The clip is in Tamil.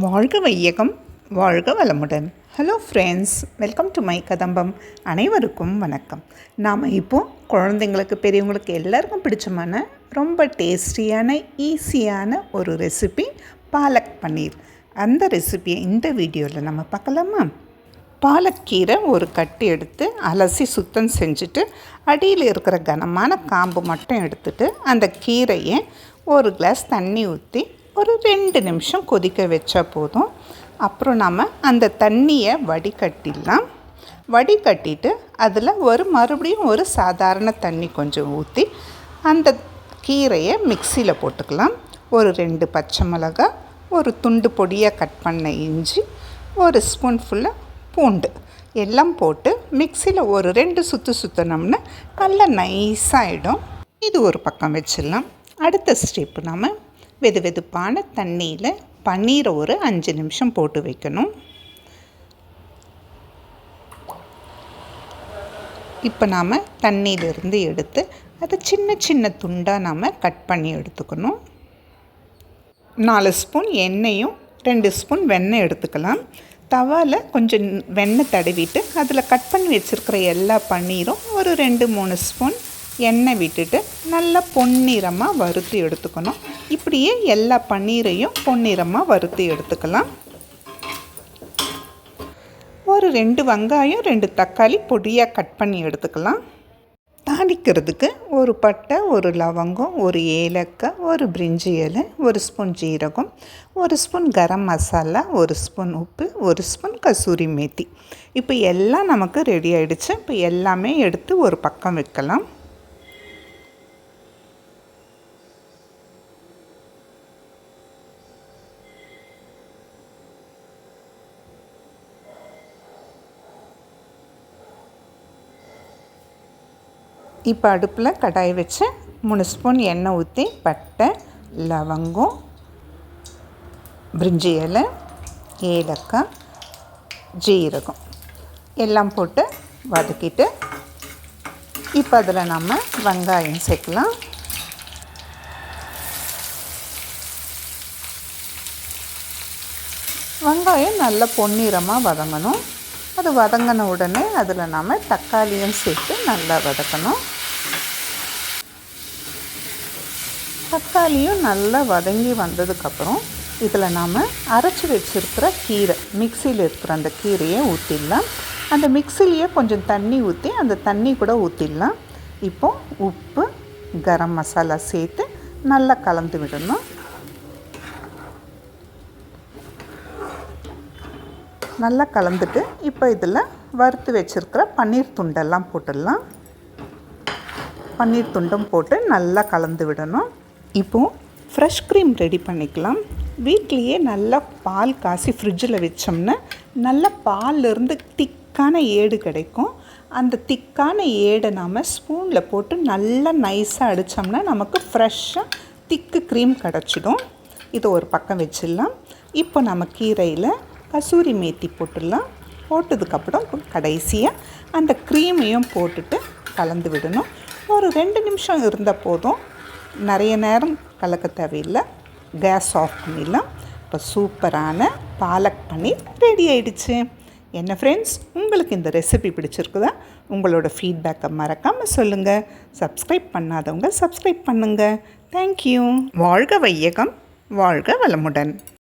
வாழ்க வையகம் வாழ்க வளமுடன். Hello friends welcome to my Kadambam அனைவருக்கும் வணக்கம். நாம் இப்போது குழந்தைங்களுக்கு பெரியவங்களுக்கு எல்லாருக்கும் பிடிச்சமான ரொம்ப டேஸ்டியான ஈஸியான ஒரு ரெசிபி பாலக் பன்னீர். அந்த ரெசிபியை இந்த வீடியோவில் நம்ம பார்க்கலாமா? பாலக்கீரை ஒரு கட்டி எடுத்து அலசி சுத்தம் செஞ்சுட்டு அடியில் இருக்கிற கனமான காம்பு மட்டும் எடுத்துட்டு அந்த கீரையை ஒரு கிளாஸ் தண்ணி ஊற்றி ஒரு ரெண்டு நிமிஷம் கொதிக்க வச்சா போதும். அப்புறம் நம்ம அந்த தண்ணியை வடிகட்டிடலாம். வடிகட்டிட்டு அதில் ஒரு மறுபடியும் ஒரு சாதாரண தண்ணி கொஞ்சம் ஊற்றி அந்த கீரையை மிக்சியில் போட்டுக்கலாம். ஒரு ரெண்டு பச்சை மிளகா ஒரு துண்டு பொடியாக கட் பண்ண இஞ்சி ஒரு ஸ்பூன் ஃபுல்லாக பூண்டு. எல்லாம் போட்டு மிக்சியில் ஒரு ரெண்டு சுற்று சுற்றினோம்னா நல்லா நைஸாகிடும் இது ஒரு பக்கம் வச்சிடலாம். அடுத்த ஸ்டெப்பு நம்ம வெது வெதுப்பான தண்ணியில் பன்னீரை ஒரு அஞ்சு நிமிஷம் போட்டு வைக்கணும். இப்போ நாம் தண்ணியிலிருந்து எடுத்து அதை சின்ன சின்ன துண்டாக நாம் கட் பண்ணி எடுத்துக்கணும். நாலு ஸ்பூன் எண்ணெயும் ரெண்டு ஸ்பூன் வெண்ணெய் எடுத்துக்கலாம். தவாவில் கொஞ்சம் வெண்ணெய் தடவிட்டு அதில் கட் பண்ணி வச்சுருக்கிற எல்லா பன்னீரும் ஒரு ரெண்டு மூணு ஸ்பூன் எண்ணெய் விட்டுட்டு நல்லா பொன்னிறமாக வறுத்து எடுத்துக்கணும். இப்படியே எல்லா பன்னீரையும் பொன்னிறமாக வறுத்து எடுத்துக்கலாம். ஒரு ரெண்டு வெங்காயம் ரெண்டு தக்காளி பொடியாக கட் பண்ணி எடுத்துக்கலாம். தாளிக்கிறதுக்கு ஒரு பட்டை ஒரு லவங்கம் ஒரு ஏலக்காய் ஒரு பிரிஞ்சி இலை ஒரு ஸ்பூன் ஜீரகம் ஒரு ஸ்பூன் கரம் மசாலா ஒரு ஸ்பூன் உப்பு ஒரு ஸ்பூன் கசூரி மேத்தி. இப்போ எல்லாம் நமக்கு ரெடி ஆகிடுச்சு இப்போ எல்லாமே எடுத்து ஒரு பக்கம் வைக்கலாம். இப்போ அடுப்பில் கடாய் வச்சு மூணு ஸ்பூன் எண்ணெய் ஊற்றி பட்டை லவங்கம் பிரிஞ்சி இலை ஏலக்காய் ஜீரகம் எல்லாம் போட்டு வதக்கிட்டு இப்போ அதில் நம்ம வெங்காயம் சேர்க்கலாம். வெங்காயம் நல்லா பொன்னிறமாக வதங்கணும். அது வதங்கின உடனே அதில் நாம் தக்காளியும் சேர்த்து நல்லா வதக்கணும். தக்காளியும் நல்லா வதங்கி வந்ததுக்கப்புறம் இதில் நாம் அரைச்சி வச்சுருக்கிற கீரை மிக்சியில் இருக்கிற அந்த கீரையை ஊற்றிடலாம் அந்த மிக்சிலேயே கொஞ்சம் தண்ணி ஊற்றி அந்த தண்ணி கூட ஊற்றிடலாம் இப்போ உப்பு கரம் மசாலா சேர்த்து நல்லா கலந்து விடணும். நல்லா கலந்துட்டு இப்போ இதில் வறுத்து வச்சுருக்கிற பன்னீர் துண்டெல்லாம் போட்டுடலாம். பன்னீர் துண்டும் போட்டு நல்லா கலந்து விடணும். இப்போது ஃப்ரெஷ் க்ரீம் ரெடி பண்ணிக்கலாம். வீட்லேயே நல்லா பால் காசி ஃப்ரிட்ஜில் வச்சோம்னா நல்ல பால்லேருந்து திக்கான ஏடு கிடைக்கும். அந்த திக்கான ஏடை நாம் ஸ்பூனில் போட்டு நல்லா நைஸாக அடித்தோம்னா நமக்கு ஃப்ரெஷ்ஷாக திக்கு க்ரீம் கிடச்சிடும். இதை ஒரு பக்கம் வச்சிடலாம். இப்போ நம்ம கீரையில் கசூரி மேத்தி போட்டுடலாம். போட்டதுக்கப்புறம் கடைசியாக அந்த க்ரீமையும் போட்டுட்டு கலந்து விடணும். ஒரு ரெண்டு நிமிஷம் இருந்த போதும். நிறைய நேரம் கலக்க தேவையில்லை. கேஸ் ஆஃப் பண்ணிடலாம். இப்போ சூப்பரான பாலக் பன்னீர் ரெடி ஆயிடுச்சு. என்ன ஃப்ரெண்ட்ஸ் உங்களுக்கு இந்த ரெசிபி பிடிச்சிருக்குதா? உங்களோட ஃபீட்பேக்கை மறக்காமல் சொல்லுங்கள் சப்ஸ்கிரைப் பண்ணாதவங்க சப்ஸ்கிரைப் பண்ணுங்கள் தேங்க்யூ வாழ்க வையகம். வாழ்க வளமுடன்.